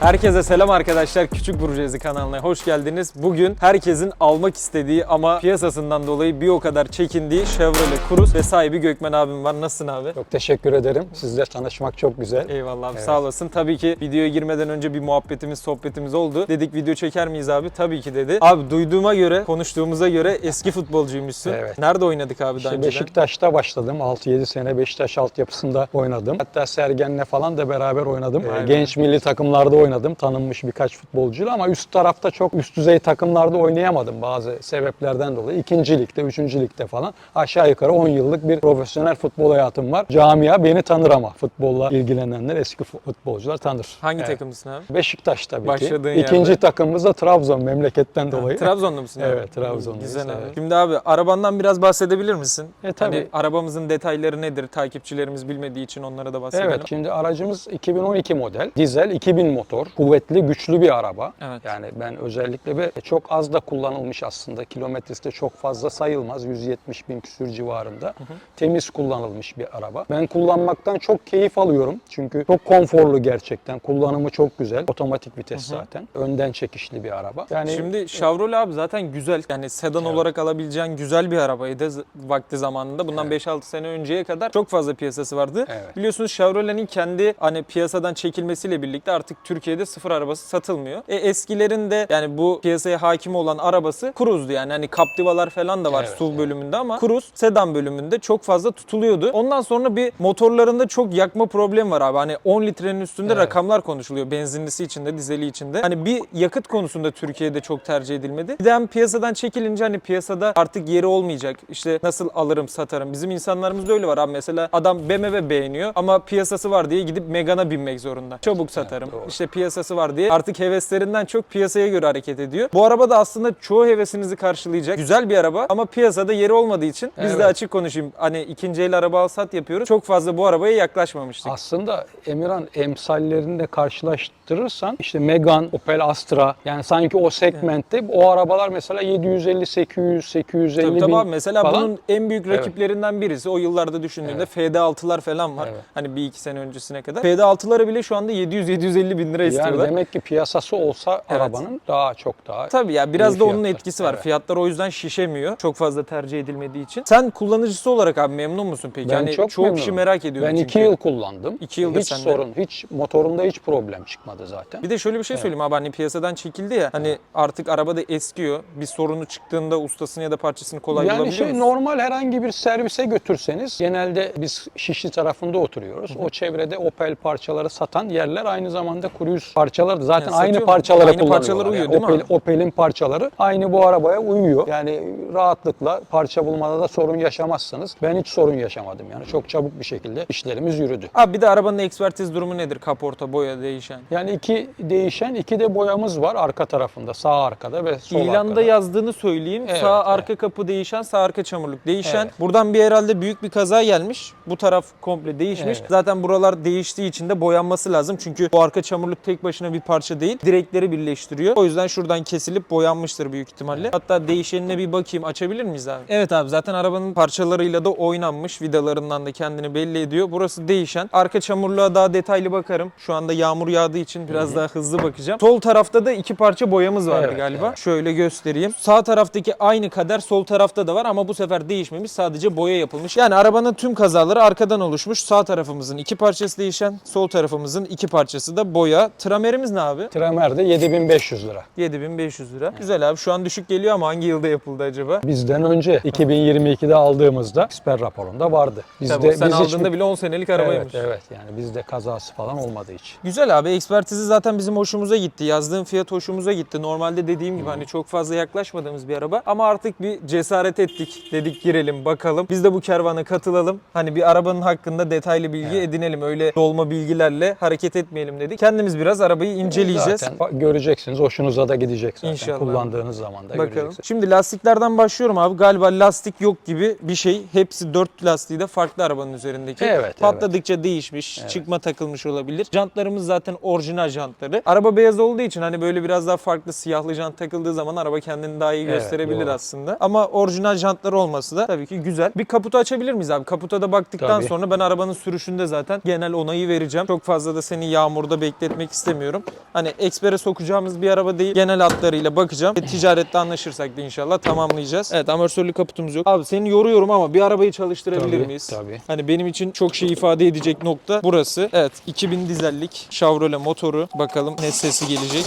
Herkese selam arkadaşlar. Küçük Burjuezi kanalına hoş geldiniz. Bugün herkesin almak istediği ama piyasasından dolayı bir o kadar çekindiği Chevrolet Cruze ve sahibi Gökmen abim var. Nasılsın abi? Çok teşekkür ederim. Sizle tanışmak çok güzel. Eyvallah abi Evet. sağ olasın. Tabii ki videoya girmeden önce bir muhabbetimiz, sohbetimiz oldu. Dedik video çeker miyiz abi? Tabii ki dedi. Abi duyduğuma göre, konuştuğumuza göre eski futbolcuymuşsun. Evet. Nerede oynadık abi daha İşte? Beşiktaş'ta başladım. 6-7 sene Beşiktaş altyapısında oynadım. Hatta Sergen'le falan da beraber oynadım. Ee, be. Genç milli takımlarda oynadım. Tanınmış birkaç futbolcuyla ama üst tarafta çok üst düzey takımlarda oynayamadım bazı sebeplerden dolayı. İkinci ligde, üçüncü ligde falan aşağı yukarı 10 yıllık bir profesyonel futbol hayatım var. Camia beni tanır ama futbolla ilgilenenler, eski futbolcular tanır. Hangi Evet. takımlısın abi? Beşiktaş tabii Başladığın ki. İkinci yerde. takımımız da Trabzon memleketten dolayı. Trabzonlu musun abi? Evet, Trabzonluyuz, Güzel abi. evet. Şimdi abi arabandan biraz bahsedebilir misin? E, tabii. Hani arabamızın detayları nedir? Takipçilerimiz bilmediği için onlara da bahsedelim. Evet, şimdi aracımız 2012 model, dizel 2000 motor, kuvvetli, güçlü bir araba. Evet. Yani ben özellikle ve çok az da kullanılmış aslında. Kilometresi de çok fazla sayılmaz. 170 bin küsür civarında. Temiz kullanılmış bir araba. Ben kullanmaktan çok keyif alıyorum. Çünkü çok konforlu gerçekten. Kullanımı çok güzel. Otomatik vites zaten. Önden çekişli bir araba. Yani Şimdi Chevrolet abi zaten güzel. Yani sedan olarak alabileceğin güzel bir arabaydı vakti zamanında. Bundan 5-6 sene önceye kadar çok fazla piyasası vardı. Evet. Biliyorsunuz Chevrolet'in kendi hani piyasadan çekilmesiyle birlikte artık Türkiye'de sıfır arabası satılmıyor. E eskilerin de yani bu piyasaya hakim olan arabası Cruze'du yani. Hani Captiva'lar falan da var Evet, SUV evet. bölümünde ama Cruze sedan bölümünde çok fazla tutuluyordu. Ondan sonra bir motorlarında çok yakma problemi var abi. Hani 10 litrenin üstünde Evet. rakamlar konuşuluyor. Benzinlisi içinde, dizeli içinde. Hani bir yakıt konusunda Türkiye'de çok tercih edilmedi. Bir de hem piyasadan çekilince hani piyasada artık yeri olmayacak. İşte nasıl alırım, satarım. Bizim insanlarımızda öyle var abi. Mesela adam BMW beğeniyor ama piyasası var diye gidip Megane'a binmek zorunda. Çabuk satarım. doğru. İşte piyasası var diye artık heveslerinden çok piyasaya göre hareket ediyor. Bu araba da aslında çoğu hevesinizi karşılayacak. Güzel bir araba ama piyasada yeri olmadığı için biz de Evet. açık konuşayım. Hani ikinci el araba al sat yapıyoruz. Çok fazla bu arabaya yaklaşmamıştık. Aslında Emirhan emsallerini de karşılaştırırsan işte Megane, Opel Astra yani sanki o segmentte o arabalar mesela 750, 800, 850 Tabii bin tabii abi mesela falan. bunun en büyük rakiplerinden birisi o yıllarda düşündüğünde FD6'lar falan var. Evet. Hani bir iki sene öncesine kadar. FD6'ları bile şu anda 700-750 bin lira yani istiyorlar. demek ki piyasası olsa Evet. arabanın daha çok daha Tabii ya biraz da onun fiyatlar. etkisi var. Evet. Fiyatlar o yüzden şişemiyor. Çok fazla tercih edilmediği için. Sen kullanıcısı olarak abi memnun musun peki? Ben yani çok çoğu kişi memnunum. merak ediyor ben çünkü. iki yıl kullandım. İki yıldır hiç sende. sorun, hiç motorumda hiç problem çıkmadı zaten. Bir de şöyle bir şey söyleyeyim abi hani piyasadan çekildi ya hani artık araba da eskiyor. Bir sorunu çıktığında ustasını ya da parçasını kolay yani bulabiliyor şey musun? normal herhangi bir servise götürseniz genelde biz Şişli tarafında oturuyoruz. O çevrede Opel parçaları satan yerler aynı zamanda Cruise parçaları zaten Yani aynı mu? parçaları Aynı kullanıyorlar. parçalara uyuyor Yani Opel? Opel'in parçaları aynı bu arabaya uyuyor. Yani rahatlıkla parça bulmada da sorun yaşamazsınız. Ben hiç sorun yaşamadım yani çok çabuk bir şekilde işlerimiz yürüdü. Abi bir de arabanın ekspertiz durumu nedir? Kaporta, boya değişen. Yani iki değişen iki de boyamız var arka tarafında sağ arkada ve sol İlanda arkada. yazdığını söyleyeyim. Evet, sağ evet. arka kapı değişen, sağ arka çamurluk değişen. Evet. Buradan bir herhalde büyük bir kaza gelmiş. Bu taraf komple değişmiş. Evet. Zaten buralar değiştiği için de boyanması lazım. Çünkü bu arka çamurluk tek başına bir parça değil. Direkleri birleştiriyor. O yüzden şuradan kesilip boyanmıştır büyük ihtimalle. Hatta değişenine bir bakayım. Açabilir miyiz abi? Evet abi zaten arabanın parçalarıyla da oynanmış. Vidalarından da kendini belli ediyor. Burası değişen. Arka çamurluğa daha detaylı bakarım. Şu anda yağmur yağdığı için biraz daha hızlı bakacağım. Sol tarafta da iki parça boyamız vardı Evet, galiba. Şöyle göstereyim. Sağ taraftaki aynı kader sol tarafta da var ama bu sefer değişmemiş. Sadece boya yapılmış. Yani arabanın tüm kazaları arkadan oluşmuş. Sağ tarafımızın iki parçası değişen, sol tarafımızın iki parçası da boya. Tramerimiz ne abi? Tramer de 7500 lira. 7500 lira. Güzel abi. Şu an düşük geliyor ama hangi yılda yapıldı acaba? Bizden önce 2022'de aldığımızda eksper raporunda vardı. Bizde Tabii, sen biz hiç- aldığında bile 10 senelik arabaymış. Evet, evet yani bizde kazası falan olmadığı için. Güzel abi. Ekspertizi zaten bizim hoşumuza gitti. Yazdığın fiyat hoşumuza gitti. Normalde dediğim gibi hani çok fazla yaklaşmadığımız bir araba. Ama artık bir cesaret ettik. Dedik girelim bakalım. Biz de bu kervana katılalım. Hani bir arabanın hakkında detaylı bilgi edinelim. Öyle dolma bilgilerle hareket etmeyelim dedik. Kendimiz biraz arabayı inceleyeceğiz. Zaten göreceksiniz, hoşunuza da gidecek zaten İnşallah. kullandığınız zaman da Bakalım. göreceksiniz. Şimdi lastiklerden başlıyorum abi. Galiba lastik yok gibi bir şey. Hepsi dört lastiği de farklı arabanın üzerindeki. Evet, Patladıkça değişmiş, çıkma takılmış olabilir. Jantlarımız zaten orijinal jantları. Araba beyaz olduğu için hani böyle biraz daha farklı siyahlı jant takıldığı zaman araba kendini daha iyi Evet, gösterebilir doğru. aslında. Ama orijinal jantları olması da tabii ki güzel. Bir kaputu açabilir miyiz abi? Kaputa da baktıktan Tabii. sonra ben arabanın sürüşünde zaten genel onayı vereceğim. Çok fazla da seni yağmurda bekletmek istemiyorum. Hani ekspere sokacağımız bir araba değil. Genel hatlarıyla bakacağım. Ve ticarette anlaşırsak da inşallah tamamlayacağız. Evet amortisörlü kaputumuz yok. Abi seni yoruyorum ama bir arabayı çalıştırabilir Tabii, miyiz? tabii. Hani benim için çok şey ifade edecek nokta burası. Evet 2000 dizellik Chevrolet motoru. Bakalım ne sesi gelecek.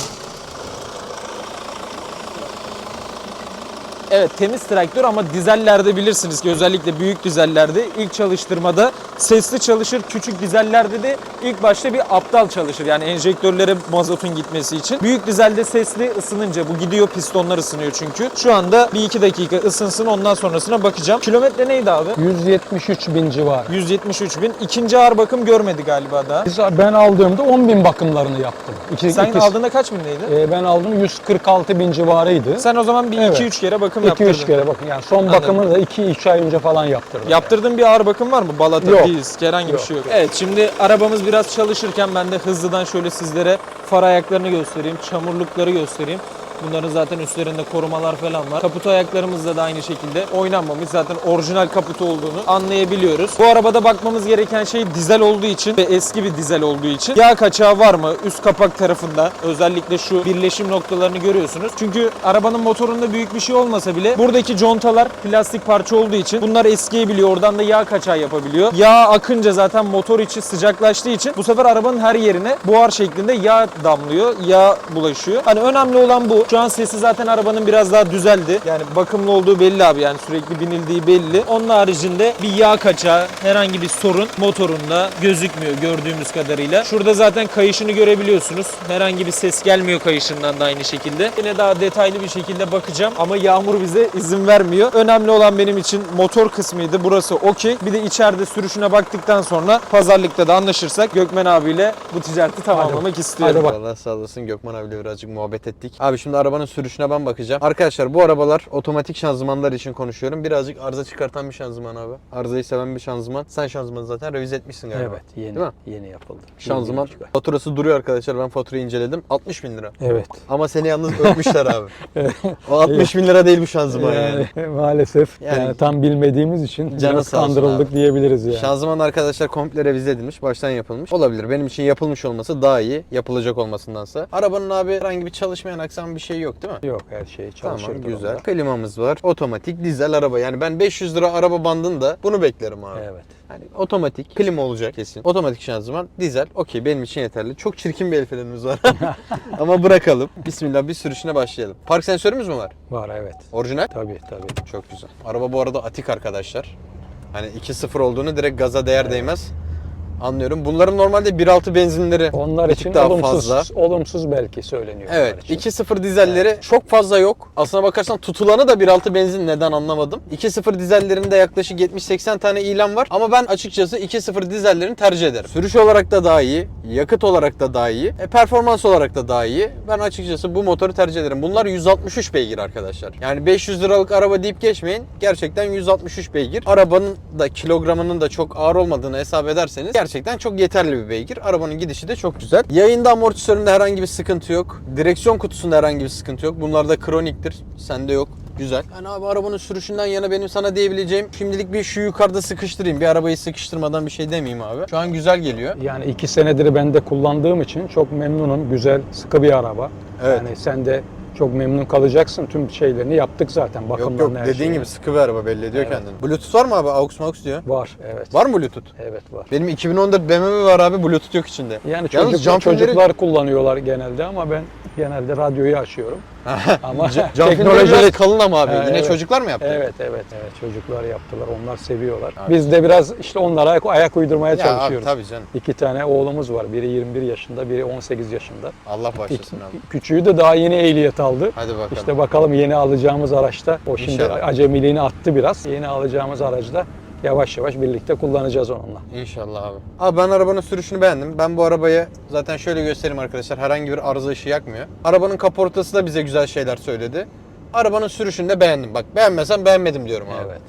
Evet temiz traktör ama dizellerde bilirsiniz ki özellikle büyük dizellerde ilk çalıştırmada sesli çalışır. Küçük dizellerde de ilk başta bir aptal çalışır. Yani enjektörlere mazotun gitmesi için. Büyük dizelde sesli ısınınca bu gidiyor pistonlar ısınıyor çünkü. Şu anda bir iki dakika ısınsın ondan sonrasına bakacağım. Kilometre neydi abi? 173 bin civarı. 173 bin. İkinci ağır bakım görmedi galiba daha. Biz- Ben aldığımda 10 bin bakımlarını yaptım. İki, Sen ikisi- aldığında kaç bindeydi? Ee, ben aldım 146 bin civarıydı. Sen o zaman bir Evet. 2-3 kere bakım 2-3 yaptırdın. kere bakın yani son bakımı da 2-3 ay önce falan yaptırdım. Yaptırdığın bir ağır bakım var mı? Balata, Yok. disk, herhangi bir şey yok. Evet şimdi arabamız biraz çalışırken ben de hızlıdan şöyle sizlere far ayaklarını göstereyim, çamurlukları göstereyim. Bunların zaten üstlerinde korumalar falan var. Kaput ayaklarımızda da aynı şekilde oynanmamış. Zaten orijinal kaputu olduğunu anlayabiliyoruz. Bu arabada bakmamız gereken şey dizel olduğu için ve eski bir dizel olduğu için yağ kaçağı var mı? Üst kapak tarafında özellikle şu birleşim noktalarını görüyorsunuz. Çünkü arabanın motorunda büyük bir şey olmasa bile buradaki contalar plastik parça olduğu için bunlar eskiyebiliyor. Oradan da yağ kaçağı yapabiliyor. Yağ akınca zaten motor içi sıcaklaştığı için bu sefer arabanın her yerine buhar şeklinde yağ damlıyor. Yağ bulaşıyor. Hani önemli olan bu. Şu an sesi zaten arabanın biraz daha düzeldi. Yani bakımlı olduğu belli abi. Yani sürekli binildiği belli. Onun haricinde bir yağ kaçağı, herhangi bir sorun motorunda gözükmüyor gördüğümüz kadarıyla. Şurada zaten kayışını görebiliyorsunuz. Herhangi bir ses gelmiyor kayışından da aynı şekilde. Yine daha detaylı bir şekilde bakacağım ama yağmur bize izin vermiyor. Önemli olan benim için motor kısmıydı. Burası okey. Bir de içeride sürüşüne baktıktan sonra pazarlıkta da anlaşırsak Gökmen abiyle bu ticareti tamamlamak istiyorum. Hadi bak. Allah sağ olasın Gökmen abiyle birazcık muhabbet ettik. Abi şimdi arabanın sürüşüne ben bakacağım. Arkadaşlar bu arabalar otomatik şanzımanlar için konuşuyorum. Birazcık arıza çıkartan bir şanzıman abi. Arızayı seven bir şanzıman. Sen şanzımanı zaten revize etmişsin galiba. Evet yeni Değil mi? yeni yapıldı. Şanzıman Yeni faturası duruyor arkadaşlar. Ben faturayı inceledim. 60 bin lira. Evet. Ama seni yalnız öpmüşler abi. o 60 bin lira değil bu şanzıman yani. Yani, maalesef Yani- yani, tam bilmediğimiz için Canı kandırıldık abi. diyebiliriz yani. Şanzıman arkadaşlar komple revize edilmiş. Baştan yapılmış. Olabilir. Benim için yapılmış olması daha iyi. Yapılacak olmasındansa. Arabanın abi herhangi bir çalışmayan aksam bir şey yok değil mi? Yok her şey çalışır. Tamam durumda. güzel. Klimamız var. Otomatik dizel araba. Yani ben 500 lira araba bandında bunu beklerim abi. Evet. Yani otomatik klima olacak kesin. Otomatik şanzıman dizel. Okey benim için yeterli. Çok çirkin bir el frenimiz var. Ama bırakalım. Bismillah bir sürüşüne başlayalım. Park sensörümüz mü var? Var evet. Orijinal. Tabii tabii. Çok güzel. Araba bu arada atik arkadaşlar. Hani 2.0 olduğunu direkt gaza değer değmez. Anlıyorum. Bunların normalde 1.6 benzinleri Onlar bir için daha olumsuz, fazla. olumsuz belki söyleniyor. Evet. için. 2.0 dizelleri çok fazla yok. Aslına bakarsan tutulanı da 1.6 benzin neden anlamadım. 2.0 dizellerinde yaklaşık 70-80 tane ilan var. Ama ben açıkçası 2.0 dizellerini tercih ederim. Sürüş olarak da daha iyi. Yakıt olarak da daha iyi. E, performans olarak da daha iyi. Ben açıkçası bu motoru tercih ederim. Bunlar 163 beygir arkadaşlar. Yani 500 liralık araba deyip geçmeyin. Gerçekten 163 beygir. Arabanın da kilogramının da çok ağır olmadığını hesap ederseniz gerçekten çok yeterli bir beygir. Arabanın gidişi de çok güzel. Yayında amortisöründe herhangi bir sıkıntı yok. Direksiyon kutusunda herhangi bir sıkıntı yok. Bunlar da kroniktir. Sende yok. Güzel. Yani abi arabanın sürüşünden yana benim sana diyebileceğim şimdilik bir şu yukarıda sıkıştırayım. Bir arabayı sıkıştırmadan bir şey demeyeyim abi. Şu an güzel geliyor. Yani iki senedir ben de kullandığım için çok memnunum. Güzel, sıkı bir araba. Evet. Yani sen de çok memnun kalacaksın. Tüm şeylerini yaptık zaten. Yok Bakımlarını yok her dediğin şeyini. gibi sıkı bir araba belli ediyor Evet. kendini. Bluetooth var mı abi? AUX MAUX diyor. Var evet. Var mı Bluetooth? Evet var. Benim 2014 BMW var abi Bluetooth yok içinde. Yani Yalnız çocuk, filmleri- çocuklar kullanıyorlar genelde ama ben genelde radyoyu açıyorum. Ama filmleri biraz kalın ama abi. Yine evet. çocuklar mı yaptı? Evet evet evet çocuklar yaptılar. Onlar seviyorlar. Biz de biraz işte onlara ayak, ayak uydurmaya Ya abi çalışıyoruz. tabii canım. İki tane oğlumuz var. Biri 21 yaşında, biri 18 yaşında. Allah başlasın abi. Küçüğü de daha yeni ehliyet aldı. Hadi bakalım. İşte bakalım yeni alacağımız araçta o şimdi İnşallah. acemiliğini attı biraz. Yeni alacağımız aracda yavaş yavaş birlikte kullanacağız onunla. İnşallah abi. Abi ben arabanın sürüşünü beğendim. Ben bu arabayı zaten şöyle göstereyim arkadaşlar. Herhangi bir arıza ışığı yakmıyor. Arabanın kaportası da bize güzel şeyler söyledi. Arabanın sürüşünü de beğendim. Bak beğenmesem beğenmedim diyorum abi. Evet.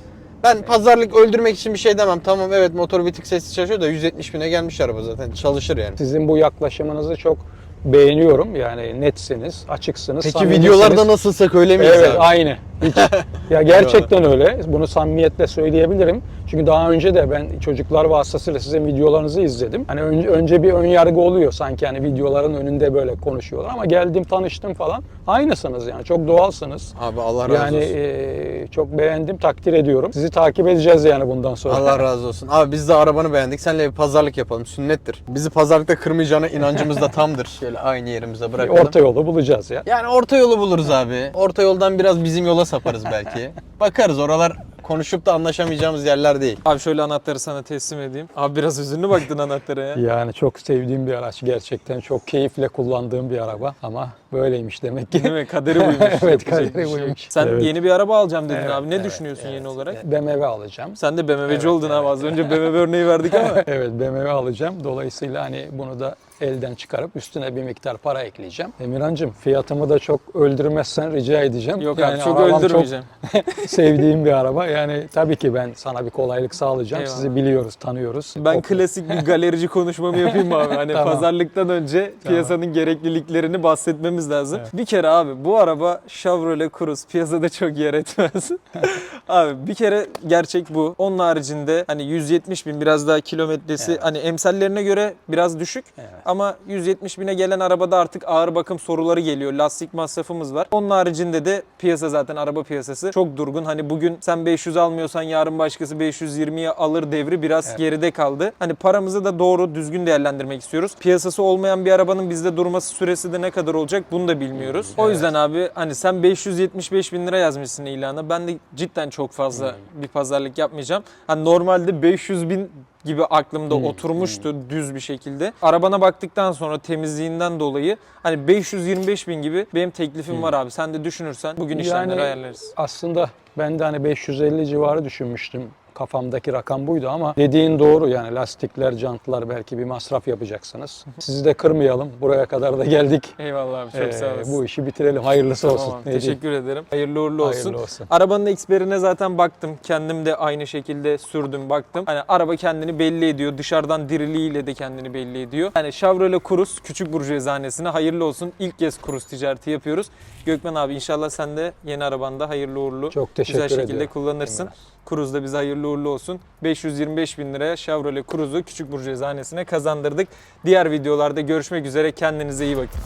Ben pazarlık öldürmek için bir şey demem. Tamam evet motor bir tık sesli çalışıyor da 170 bine gelmiş araba zaten. Çalışır yani. Sizin bu yaklaşımınızı çok beğeniyorum. Yani netsiniz, açıksınız. Peki videolarda nasılsak öyle miyiz Evet abi? aynı. Hiç. ya gerçekten öyle. Bunu samimiyetle söyleyebilirim. Çünkü daha önce de ben çocuklar vasıtasıyla sizin videolarınızı izledim. Hani önce, önce bir ön yargı oluyor sanki hani videoların önünde böyle konuşuyorlar ama geldim tanıştım falan. Aynısınız yani çok doğalsınız. Abi Allah razı Yani olsun. e, çok beğendim, takdir ediyorum. Sizi takip edeceğiz yani bundan sonra. Allah razı olsun. Abi biz de arabanı beğendik. Seninle bir pazarlık yapalım. Sünnettir. Bizi pazarlıkta kırmayacağına inancımız da tamdır. Şöyle aynı yerimize bırakalım. Orta yolu bulacağız ya. Yani orta yolu buluruz abi. Orta yoldan biraz bizim yola saparız belki. Bakarız oralar konuşup da anlaşamayacağımız yerler değil. Abi şöyle anahtarı sana teslim edeyim. Abi biraz üzünlü baktın anahtara ya. Yani çok sevdiğim bir araç. Gerçekten çok keyifle kullandığım bir araba ama böyleymiş demek ki. Değil mi? Kaderi buymuş. Evet, kaderi şey buymuş. Sen Evet. yeni bir araba alacağım dedin Evet, abi. Ne evet, düşünüyorsun evet. yeni olarak? BMW alacağım. Sen de BMW'ci Evet, oldun abi. Az önce BMW örneği verdik ama. Evet BMW alacağım. Dolayısıyla hani bunu da elden çıkarıp üstüne bir miktar para ekleyeceğim. Emirhancığım fiyatımı da çok öldürmezsen rica edeceğim. Yok Yani abi çok öldürmeyeceğim. Çok sevdiğim bir araba. Yani tabii ki ben sana bir kolaylık sağlayacağım. Eyvallah. Sizi biliyoruz, tanıyoruz. Ben Çok- klasik bir galerici konuşmamı yapayım mı abi? Hani Tamam. pazarlıktan önce piyasanın gerekliliklerini bahsetmemiz lazım. Evet. Bir kere abi bu araba Chevrolet Cruze piyasada çok yer etmez. abi bir kere gerçek bu. Onun haricinde hani 170 bin biraz daha kilometresi Evet. hani emsallerine göre biraz düşük. Evet. Ama 170 bine gelen arabada artık ağır bakım soruları geliyor. Lastik masrafımız var. Onun haricinde de piyasa zaten araba piyasası çok durgun. Hani bugün sen 500 almıyorsan yarın başkası 520'ye alır devri biraz Evet. geride kaldı. Hani paramızı da doğru düzgün değerlendirmek istiyoruz. Piyasası olmayan bir arabanın bizde durması süresi de ne kadar olacak bunu da bilmiyoruz. O Evet. yüzden abi hani sen 575 bin lira yazmışsın ilana. Ben de cidden çok fazla bir pazarlık yapmayacağım. Hani normalde 500 bin gibi aklımda Hmm, oturmuştu düz bir şekilde. Arabana baktıktan sonra temizliğinden dolayı hani 525 bin gibi benim teklifim var abi. Sen de düşünürsen bugün işlemleri Yani ayarlarız. Aslında ben de hani 550 civarı düşünmüştüm. Kafamdaki rakam buydu ama dediğin doğru yani lastikler, jantlar belki bir masraf yapacaksınız. Sizi de kırmayalım. Buraya kadar da geldik. Eyvallah abi çok Ee, sağ olasın. bu işi bitirelim. Hayırlısı Tamam olsun. Ne diyeyim? Teşekkür ederim. Hayırlı uğurlu olsun. Hayırlı olsun. Arabanın eksperine zaten baktım. Kendim de aynı şekilde sürdüm baktım. Hani araba kendini belli ediyor. Dışarıdan diriliğiyle de kendini belli ediyor. Hani Chevrolet Cruze küçük burcu eczanesine hayırlı olsun. İlk kez Cruze ticareti yapıyoruz. Gökmen abi inşallah sen de yeni arabanda hayırlı uğurlu Çok teşekkür güzel şekilde ediyorum. kullanırsın. Cruze da bize hayırlı uğurlu olsun. 525 bin liraya Chevrolet Cruze'u küçük burcu eczanesine kazandırdık. Diğer videolarda görüşmek üzere. Kendinize iyi bakın.